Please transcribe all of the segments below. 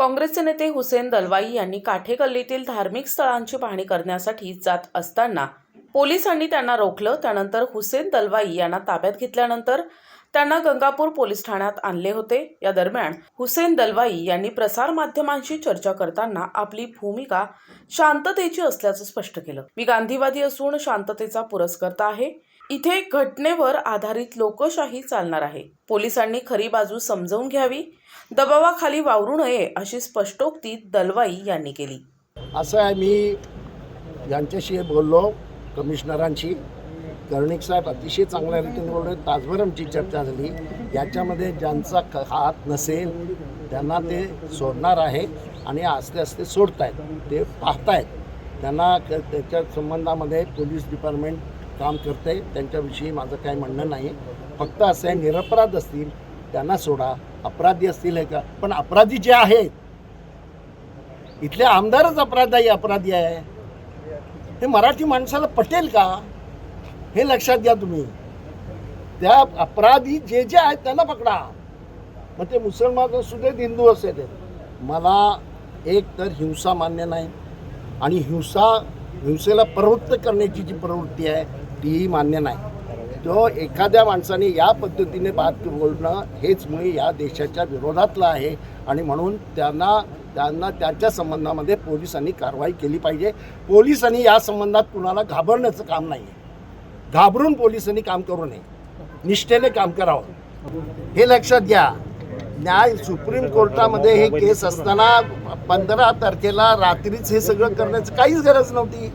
काँग्रेसचे नेते हुसेन दलवाई यांनी काठेकल्लीतील धार्मिक स्थळांची पाहणी करण्यासाठी जात असताना पोलिसांनी त्यांना रोखलं. त्यानंतर हुसेन दलवाई यांना ताब्यात घेतल्यानंतर त्यांना गंगापूर पोलीस ठाण्यात आणले होते. या दरम्यान हुसेन दलवाई यांनी प्रसारमाध्यमांशी चर्चा करताना आपली भूमिका शांततेची असल्याचं स्पष्ट केलं. मी गांधीवादी असून शांततेचा पुरस्कर्ता आहे. इथे घटनेवर आधारित लोकशाही चालणार आहे. पोलिसांनी खरी बाजू समजवून घ्यावी दबावाखाली वावरू नये अशी स्पष्टोक्ती दलवाई यांनी केली. असं आहे मी यांच्याशी बोललो कमिशनरांशी. कर्णिक साहेब अतिशय चांगल्या रीतीने बोलले तासभर आमची चर्चा झाली. याच्यामध्ये ज्यांचा क- हात नसेल त्यांना ते सोडणार आहे आणि आस्ते आस्ते सोडतायत ते पाहतायत. त्यांना क- त्याच्या संबंधामध्ये पोलीस डिपार्टमेंट काम करते त्यांच्याविषयी माझं काही म्हणणं नाही. फक्त असं आहे निरपराध असतील त्यांना सोडा. अपराधी असतील हे का? पण अपराधी जे आहेत इथले आमदारच अपराधी अपराधी आहे. हे मराठी माणसाला पटेल का? हे लक्षात घ्या तुम्ही. त्या अपराधी जे जे आहेत त्यांना पकडा. मग ते मुसलमान असू देत हिंदू असू देत मला एक तर हिंसा मान्य नाही. आणि हिंसा हिंसेला प्रवृत्त करण्याची जी प्रवृत्ती आहे तीही मान्य नाही. तो एखाद्या माणसाने या पद्धतीने बात बोलणं हेच मुळे या देशाच्या विरोधातलं आहे आणि म्हणून त्यांना त्यांना त्यांच्या संबंधामध्ये पोलिसांनी कारवाई केली पाहिजे. पोलिसांनी या संबंधात कुणाला घाबरण्याचं काम नाही आहे घाबरून पोलिसांनी काम करू नये. निष्ठेने काम करावं. हे लक्षात घ्या. न्याय सुप्रीम कोर्टामध्ये हे केस असताना पंधरा तारखेला रात्रीच हे सगळं करण्याचं काहीच गरज नव्हती.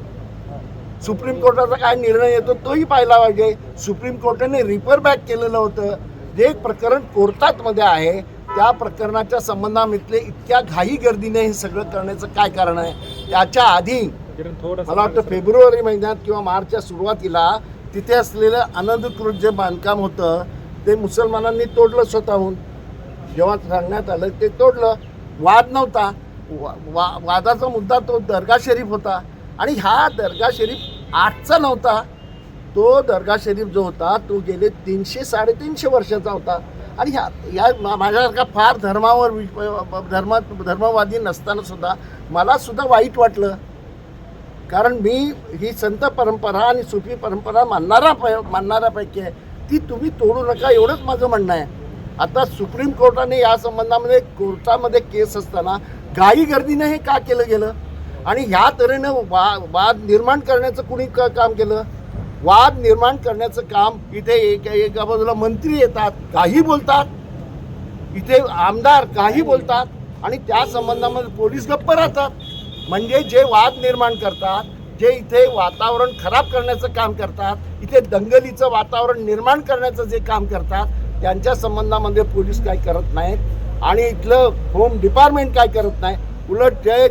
सुप्रीम कोर्टाचा काय निर्णय येतो तोही पाहिला पाहिजे. सुप्रीम कोर्टाने रिफर बॅक केलेलं होतं. जे प्रकरण कोर्टात मध्ये आहे त्या प्रकरणाच्या संबंधामितले इतक्या घाई गर्दीने हे सगळं करण्याचं काय कारण आहे? त्याच्या आधी मला वाटतं फेब्रुवारी महिन्यात किंवा मार्चच्या सुरुवातीला तिथे असलेलं आनंदकृत जे बांधकाम होतं ते मुसलमानांनी तोडलं स्वतःहून. जेव्हा सांगण्यात आलं ते तोडलं. वाद नव्हता. वा वा- वादाचा मुद्दा तो दर्गा शरीफ होता. आणि हा दर्गा शरीफ आजचा नव्हता. तो दर्गा शरीफ जो होता तो गेले तीनशे साडेतीनशे वर्षाचा होता. आणि ह्या या माझ्यासारखा फार धर्मावर धर्म धर्मवादी नसताना सुद्धा मला सुद्धा वाईट वाटलं. कारण मी ही संत परंपरा आणि सुफी परंपरा मानणारा पै मानणाऱ्यापैकी आहे. ती तुम्ही तोडू नका एवढंच माझं म्हणणं आहे. आता सुप्रीम कोर्टाने या संबंधामध्ये कोर्टामध्ये केस असताना घाई गर्दीने हे का केलं गेलं? आणि ह्या तऱ्हेनं वा वाद निर्माण करण्याचं कुणी क काम केलं? वाद निर्माण करण्याचं काम इथे एक एका बाजूला मंत्री येतात काही बोलतात. इथे आमदार काही बोलतात. आणि त्या संबंधामध्ये पोलीस गप्प राहतात. म्हणजे जे वाद निर्माण करतात जे इथे वातावरण खराब करण्याचं काम करतात इथे दंगलीचं वातावरण निर्माण करण्याचं जे काम करतात त्यांच्या संबंधामध्ये पोलीस काय करत नाहीत. आणि इथलं होम डिपार्टमेंट काय करत नाही? उलट जे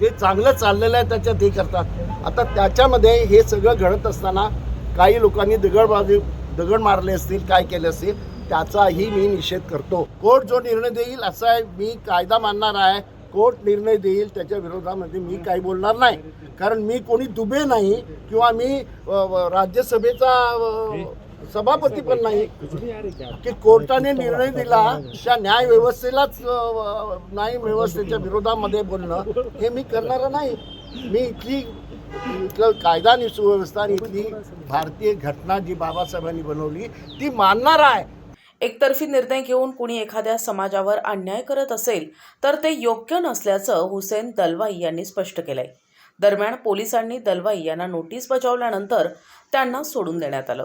जे चांगलं चाललेलं आहे त्याच्यात हे करतात. आता त्याच्यामध्ये हे सगळं घडत असताना काही लोकांनी दगडबाजी दगड मारले असतील काय केले असतील त्याचाही मी निषेध करतो. कोर्ट जो निर्णय देईल असा आहे मी कायदा मानणार आहे. कोर्ट निर्णय देईल त्याच्या विरोधामध्ये मी काही बोलणार नाही. कारण मी कोणी दुबे नाही किंवा मी राज्यसभेचा सभापती पण नाही की कोर्टाने निर्णय दिला त्या न्याय व्यवस्थेलाच न्याय व्यवस्थेच्या विरोधामध्ये बोलणं हे मी करणार नाही. मी इथली इथलं कायदा आणि सुव्यवस्था आणि इथली भारतीय घटना जी बाबासाहेबांनी बनवली ती मानणार आहे. एकतर्फी निर्णय घेऊन कुणी एखाद्या समाजावर अन्याय करत असेल तर ते योग्य नसल्याचं हुसेन दलवाई यांनी स्पष्ट केलंय. दरम्यान पोलिसांनी दलवाई यांना नोटीस बजावल्यानंतर त्यांना सोडून देण्यात आलं.